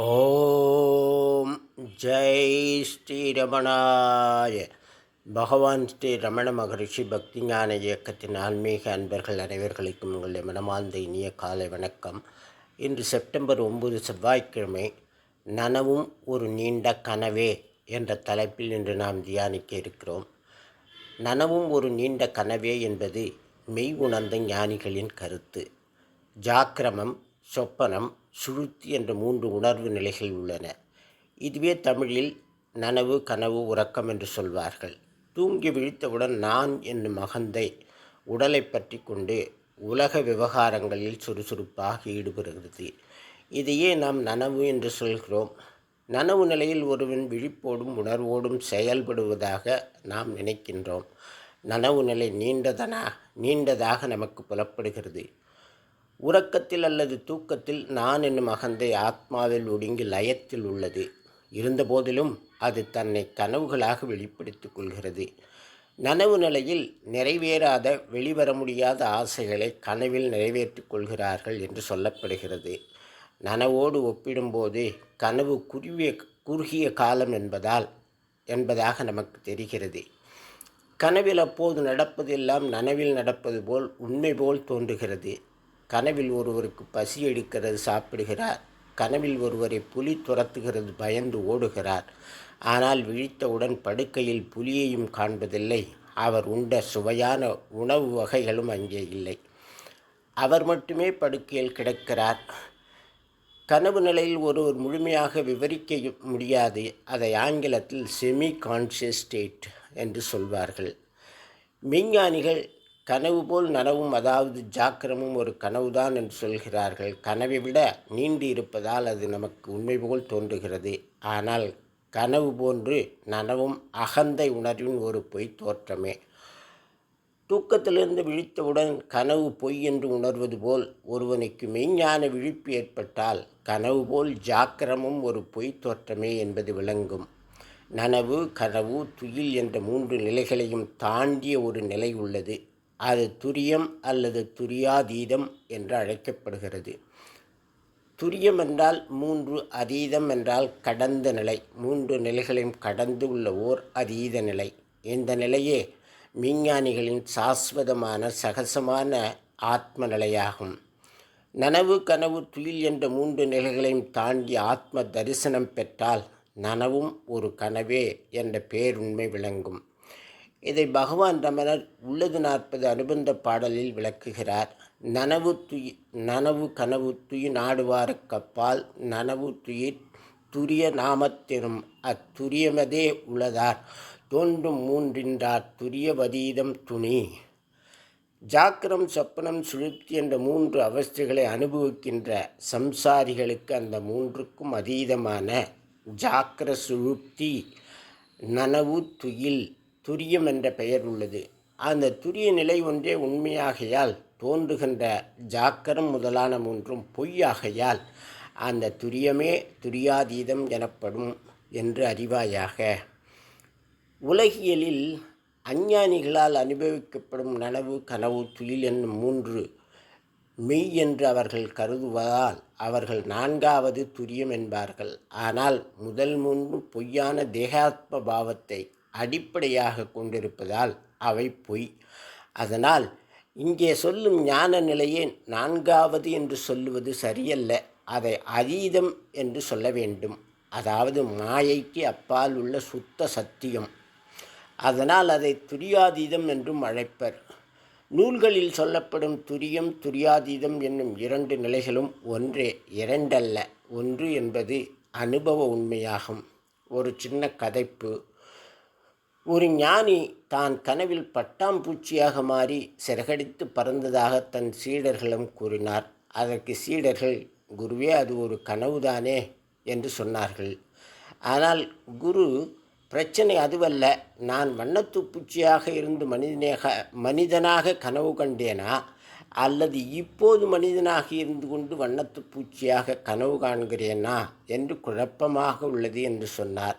ஓம் ஜெய் ஸ்ரீரமணாய பகவான் ஸ்ரீ ரமண மகரிஷி பக்தி ஞான இயக்கத்தின் ஆன்மீக அன்பர்கள் அனைவர்களுக்கும் உங்களுடைய மனமார்ந்த இனிய காலை வணக்கம். இன்று செப்டம்பர் ஒன்பது செவ்வாய்க்கிழமை நனவும் ஒரு நீண்ட கனவே என்ற தலைப்பில் இன்று நாம் தியானிக்க இருக்கிறோம். நனவும் ஒரு நீண்ட கனவே என்பது மெய் உணர்ந்த ஞானிகளின் கருத்து. ஜாக்கிரமம் சொப்பனம் சுழுத்தி என்ற மூன்று உணர்வு நிலைகள் உள்ளன. இதுவே தமிழில் நனவு கனவு உறக்கம் என்று சொல்வார்கள். தூங்கி விழித்தவுடன் நான் என்னும் மகந்தை உடலை பற்றி கொண்டு உலக விவகாரங்களில் சுறுசுறுப்பாக ஈடுபடுகிறது. இதையே நாம் நனவு என்று சொல்கிறோம். நனவு நிலையில் ஒருவன் விழிப்போடும் உணர்வோடும் செயல்படுவதாக நாம் நினைக்கின்றோம். நனவு நிலை நீண்டதனா நீண்டதாக நமக்கு புலப்படுகிறது. உறக்கத்தில் அல்லது தூக்கத்தில் நான் என்னும் அகந்தை ஆத்மாவில் ஒடுங்கி லயத்தில் உள்ளது. இருந்தபோதிலும் அது தன்னை கனவுகளாக வெளிப்படுத்திக் கொள்கிறது. நனவு நிலையில் நிறைவேறாத வெளிவர முடியாத ஆசைகளை கனவில் நிறைவேற்றிக் கொள்கிறார்கள் என்று சொல்லப்படுகிறது. நனவோடு ஒப்பிடும்போது கனவு குறுகிய குறுகிய காலம் என்பதால் என்பதாக நமக்கு தெரிகிறது. கனவில் அப்போது நடப்பதெல்லாம் நனவில் நடப்பது போல் உண்மை போல் தோன்றுகிறது. கனவில் ஒருவருக்கு பசி எடுக்கிறது சாப்பிடுகிறார். கனவில் ஒருவரை புலி துரத்துகிறது பயந்து ஓடுகிறார். ஆனால் விழித்தவுடன் படுக்கையில் புலியையும் காண்பதில்லை. அவர் உண்ட சுவையான உணவு வகைகளும் அங்கே இல்லை. அவர் மட்டுமே படுக்கையில் கிடக்கிறார். கனவு நிலையில் ஒருவர் முழுமையாக விவரிக்க முடியாது. அதை ஆங்கிலத்தில் செமி கான்சியஸ் ஸ்டேட் என்று சொல்வார்கள். விஞ்ஞானிகள் கனவு போல் நனவும் அதாவது ஜாக்கிரமும் ஒரு கனவுதான் என்று சொல்கிறார்கள். கனவை விட நீண்டு இருப்பதால் அது நமக்கு உண்மை போல் தோன்றுகிறது. ஆனால் கனவு போன்று நனவும் அகந்தை உணர்வின் ஒரு பொய் தோற்றமே. தூக்கத்திலிருந்து விழித்தவுடன் கனவு பொய் என்று உணர்வது போல் ஒருவனுக்கு மெய்ஞான விழிப்பு ஏற்பட்டால் கனவு போல் ஜாக்கிரமும் ஒரு பொய் தோற்றமே என்பது விளங்கும். நனவு கனவு துயில் என்ற மூன்று நிலைகளையும் தாண்டிய ஒரு நிலை உள்ளது. அது துரியம் அல்லது துரியாதீதம் என்று அழைக்கப்படுகிறது. துரியம் என்றால் மூன்று அதீதம் என்றால் கடந்த நிலை. மூன்று நிலைகளையும் கடந்து உள்ள ஓர் அதீத நிலை. இந்த நிலையே விஞ்ஞானிகளின் சாஸ்வதமான சகசமான ஆத்ம நிலையாகும். நனவு கனவு துயில் என்ற மூன்று நிலைகளையும் தாண்டி ஆத்ம தரிசனம் பெற்றால் நனவும் ஒரு கனவே என்ற பேருண்மை விளங்கும். இதை பகவான் ரமணர் உள்ளது நாற்பது அனுபந்த பாடலில் விளக்குகிறார். நனவு துயி நனவு கனவு துயி நாடுவார கப்பால் நனவு துயிர் துரிய நாமத்திரும் அத்துரியமதே உள்ளதார் தோன்றும் மூன்றின்றார் துரியவதீதம் துணி. ஜாக்கிரம் சொப்பனம் சுழுப்தி என்ற மூன்று அவஸ்தைகளை அனுபவிக்கின்ற சம்சாரிகளுக்கு அந்த மூன்றுக்கும் அதீதமான ஜாக்கிர சுழுப்தி நனவு துயில் துரியம் என்ற பெயர் உள்ளது. அந்த துரிய நிலை ஒன்றே உண்மையாகையால் தோன்றுகின்ற ஜாக்கரம் முதலான மூன்றும் பொய்யாகையால் அந்த துரியமே துரியாதீதம் எனப்படும் என்று அறிவாயாக. உலகியலில் அஞ்ஞானிகளால் அனுபவிக்கப்படும் நனவு கனவு துயில் என்னும் மூன்று மெய் என்று அவர்கள் கருதுவதால் அவர்கள் நான்காவது துரியம் என்பார்கள். ஆனால் முதல் மூன்று பொய்யான தேகாத்ம பாவத்தை அடிப்படையாக கொண்டிருப்பதால் அவை பொய். அதனால் இங்கே சொல்லும் ஞான நிலையே நான்காவது என்று சொல்லுவது சரியல்ல. அதை அதீதம் என்று சொல்ல வேண்டும். அதாவது மாயைக்கு அப்பால் உள்ள சுத்த சத்தியம். அதனால் அதை துரியாதீதம் என்றும் அழைப்பர். நூல்களில் சொல்லப்படும் துரியம் துரியாதீதம் என்னும் இரண்டு நிலைகளும் ஒன்றே இரண்டல்ல. ஒன்று என்பது அனுபவ உண்மையாகும். ஒரு சின்ன கதைப்பு. ஒரு ஞானி தான் கனவில் பட்டாம்பூச்சியாக மாறி சிறகடித்து பறந்ததாக தன் சீடர்களும் கூறினார். அதற்கு சீடர்கள் குருவே அது ஒரு கனவுதானே என்று சொன்னார்கள். ஆனால் குரு பிரச்சனை அதுவல்ல. நான் வண்ணத்து பூச்சியாக இருந்து மனிதனாக மனிதனாக கனவு கண்டேனா? அல்லது இப்போது மனிதனாக இருந்து கொண்டு வண்ணத்துப்பூச்சியாக கனவு காண்கிறேனா என்று குழப்பமாக உள்ளது என்று சொன்னார்.